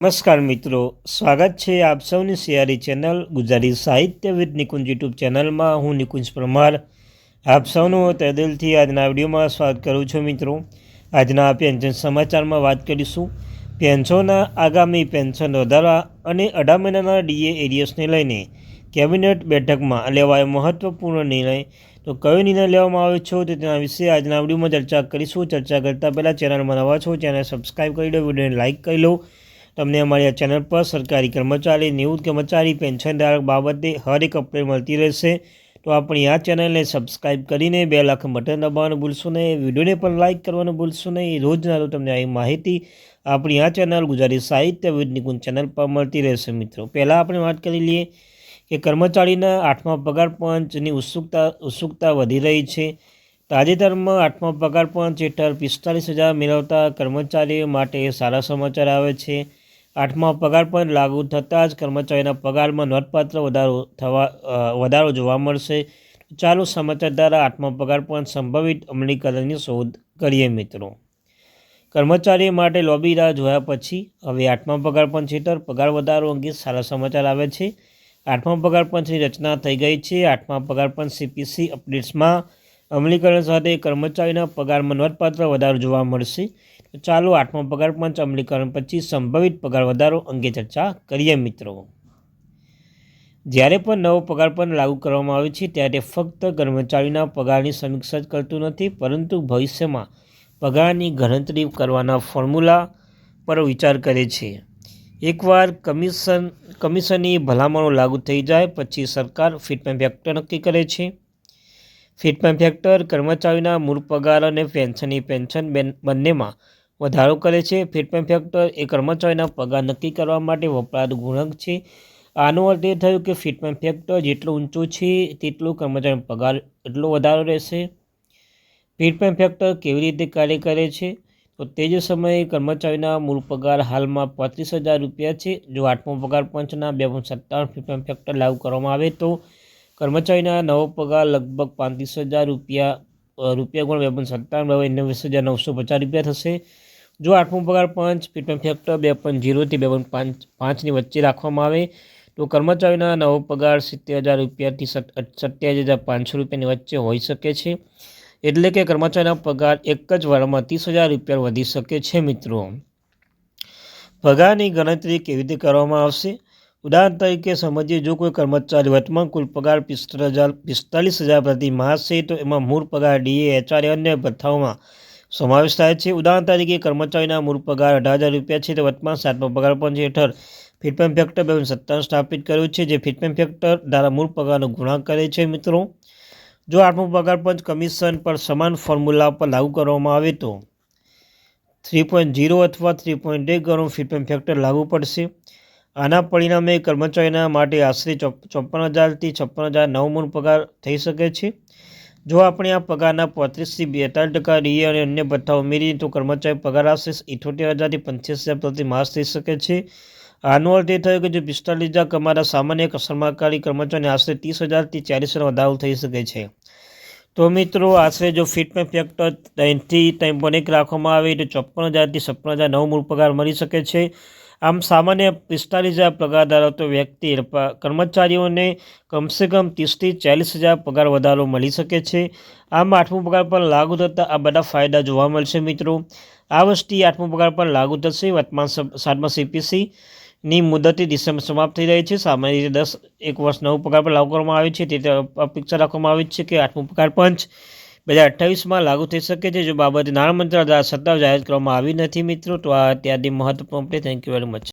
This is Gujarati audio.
નમસ્કાર મિત્રો, સ્વાગત છે આપ સૌની સિયારી ચેનલ ગુજરાતી સાહિત્ય વિદ નિકુંજ યુટ્યુબ ચેનલમાં. હું નિકુંજ પરમાર. આપ સૌનું તદિલથી આજના વિડીયોમાં સ્વાગત કરું છું મિત્રો. આજના પેન્શન સમાચારમાં વાત કરીશું. પેન્શનના આગામી પેન્શન વધારવા અને અઢાર મહિનાના ડીએ એરિયસને લઈને કેબિનેટ બેઠકમાં લેવાયો મહત્વપૂર્ણ નિર્ણય. તો કયો નિર્ણય લેવામાં આવ્યો છે તો તેના વિશે આજના વિડીયોમાં ચર્ચા કરીશું. ચર્ચા કરતાં પહેલાં ચેનલમાં નવા છો ચેનલ સબસ્ક્રાઈબ કરી દો વિડીયોને લાઇક કરી લો. તમને અમારી આ ચેનલ પર સરકારી કર્મચારી, નિવૃત્ત કર્મચારી, પેન્શનધારક બાબતે હર એક અપડેટ મળતી રહેશે. તો આપણી આ ચેનલને સબસ્ક્રાઈબ કરીને બે લાખ બટન દબાવવાનું ભૂલશો નહીં. વિડીયોને પણ લાઇક કરવાનું ભૂલશો નહીં. રોજના રોજ તમને આવી માહિતી આપણી આ ચેનલ ગુજરાતી સાહિત્ય નિકુંજ ચેનલ પર મળતી રહેશે મિત્રો. પહેલાં આપણે વાત કરી લઈએ કે કર્મચારીના આઠમા પગાર પંચની ઉત્સુકતા ઉત્સુકતા વધી રહી છે. તાજેતરમાં આઠમા પગાર પંચ હેઠળ પિસ્તાલીસ હજાર મેળવતા કર્મચારીઓ માટે સારા સમાચાર આવે છે. આઠમા પગાર પણ લાગુ થતાં જ કર્મચારીના પગારમાં નોંધપાત્ર વધારો થવા વધારો જોવા મળશે. ચાલુ સમાચાર દ્વારા આઠમા પગાર પણ સંભવિત અમલીકરણની શોધ કરીએ મિત્રો. કર્મચારી માટે લોબી રાહ જોયા પછી હવે આઠમા પગાર પંચ હેઠળ પગાર વધારો અંગે સારા સમાચાર આવે છે. આઠમા પગાર પંચની રચના થઈ ગઈ છે. આઠમા પગાર પંચ સીપીસી અપડેટ્સમાં અમલીકરણ સાથે કર્મચારીના પગારમાં નોંધપાત્ર વધારો જોવા મળશે. ચાલો આઠમો પગાર પંચ અમલીકરણ પછી સંભવિત પગાર વધારો અંગે ચર્ચા કરીએ મિત્રો. જ્યારે પણ નવો પગાર પણ લાગુ કરવામાં આવે છે, ત્યારે ફક્ત કર્મચારીના પગારની સમીક્ષા જ કરતું નથી, પરંતુ ભવિષ્યમાં પગારની ગણતરી કરવાના ફોર્મ્યુલા પર વિચાર કરે છે. એકવાર કમિશન, કમિશનની ભલામણો લાગુ થઈ જાય, પછી સરકાર ફિટમેન્ટ ફેક્ટર નક્કી કરે છે. ફિટમેન્ટ ફેક્ટર કર્મચારીના મૂળ પગાર અને પેન્શનની પેન્શન બંનેમાં વધારો કરે છે. ફિટમેન્ટ ફેક્ટર એ કર્મચારીના પગાર નક્કી કરવા માટે વપરાતું ગુણક છે. આનો અર્થ એ થયો કે ફિટમેન્ટ ફેક્ટર જેટલો ઊંચો છે, તેટલો કર્મચારીનો પગાર એટલો વધારો રહેશે. ફિટમેન્ટ ફેક્ટર કેવી રીતે કાર્ય કરે છે? તો તે જ સમયે કર્મચારીના મૂળ પગાર હાલમાં પાંત્રીસ હજાર રૂપિયા છે. જો આઠમો પગાર પંચના બે પોઈન્ટ સત્તાવન ફિટમેન્ટ ફેક્ટર લાગુ કરવામાં આવે તો કર્મચારીના નવો પગાર લગભગ પાંત્રીસ હજાર રૂપિયા રૂપિયા ગુણ બે પોઈન્ટ સત્તાવન નેવ્યાસી હજાર નવસો પચાસ રૂપિયા થશે. જો આઠમો પગાર પાંચ પીટમ ફેક્ટર બે પોઈન્ટ જીરોથી બે પોઈન્ટ પાંચ, પાંચની વચ્ચે રાખવામાં આવે, તો કર્મચારીના નવો પગાર સિત્તેર હજાર રૂપિયાથી સત્યાવીસ હજાર પાંચસો રૂપિયાની વચ્ચે હોઈ શકે છે. એટલે કે કર્મચારીના પગાર એક જ વારમાં ત્રીસ હજાર રૂપિયા વધી શકે છે, મિત્રો. પગારની ગણતરી કેવી રીતે કરવામાં આવશે? ઉદાહરણ તરીકે સમજીએ, જો કોઈ કર્મચારી વર્તમાન કુલ પગાર પિસ્તાલીસ હજાર પિસ્તાલીસ હજાર પ્રતિ માસ છે તો એમાં મૂળ પગાર ડીએ એચઆરએ અન્ય ભથ્થાઓમાં સમાવેશ થાય છે. ઉદાહરણ તરીકે કર્મચારીના મૂળ પગાર અઢાર હજાર રૂપિયા છે. તે વર્તમાન સાતમો પગાર પંચ હેઠળ ફિટમેન્ટ ફેક્ટર બે સત્તાનું સ્થાપિત કર્યું છે, જે ફિટમેન્ટ ફેક્ટર દ્વારા મૂળ પગારનો ગુણાંક કરે છે મિત્રો. જો આઠમો પગાર પંચ કમિશન પર સમાન ફોર્મ્યુલા પર લાગુ કરવામાં આવે તો થ્રી પોઈન્ટ ઝીરો અથવા થ્રી પોઈન્ટ એક ગણું ફિટમેન્ટ ફેક્ટર લાગુ પડશે. આના પરિણામે કર્મચારીના માટે આશરે ચોપન હજારથી છપ્પન હજાર નવ મૂળ પગાર થઈ શકે છે. જો આપણે આ પગારના પોત્રીસથી બેતાલીસ ટકા ડીએ અને અન્ય ભથ્થા ઉમેરીએ તો કર્મચારી પગાર આશરે ઇઠોતેર હજારથી પંચ્યાસી હજાર પ્રતિ માસ થઈ શકે છે. આનો અર્થ એ થયો કે જો પિસ્તાલીસ હજાર કમારા સામાન્ય સરમાકારી કર્મચારીને આશરે ત્રીસ હજારથી ચાલીસ હજાર વધારો થઈ શકે છે. તો મિત્રો, આશરે જો ફિટમેન્ટ ફેક્ટર ત્રણથી ત્રણ એક રાખવામાં આવે તો ચોપન હજારથી છપ્પન હજાર નવ મૂળ પગાર મળી શકે છે. આમ સામાન્ય પિસ્તાલીસ હજાર પગાર ધરાવતો વ્યક્તિ કર્મચારીઓને કમસે કમ ત્રીસથી ચાલીસ હજાર પગાર વધારો મળી શકે છે. આમ આઠમું પગાર પણ લાગુ થતાં આ બધા ફાયદા જોવા મળશે મિત્રો. આ વર્ષથી આઠમું પગાર પણ લાગુ થશે. વર્તમાન સાતમા સીપીસી ની મુદતથી ડિસેમ્બર સમાપ્ત થઈ રહી છે. સામાન્ય રીતે દસ, એક વર્ષ નવું પગાર પર લાગુ કરવામાં આવે છે. તે અપેક્ષા રાખવામાં આવી છે કે આઠમું પગાર પંચ બે હજાર અઠ્ઠાવીસમાં લાગુ થઈ શકે છે. જો બાબતે નાણામંત્રી દ્વારા સત્તાઓ જાહેર કરવામાં આવી નથી મિત્રો, તો આ ત્યારથી મહત્વપૂર્ણ થેન્ક યુ વેરી મચ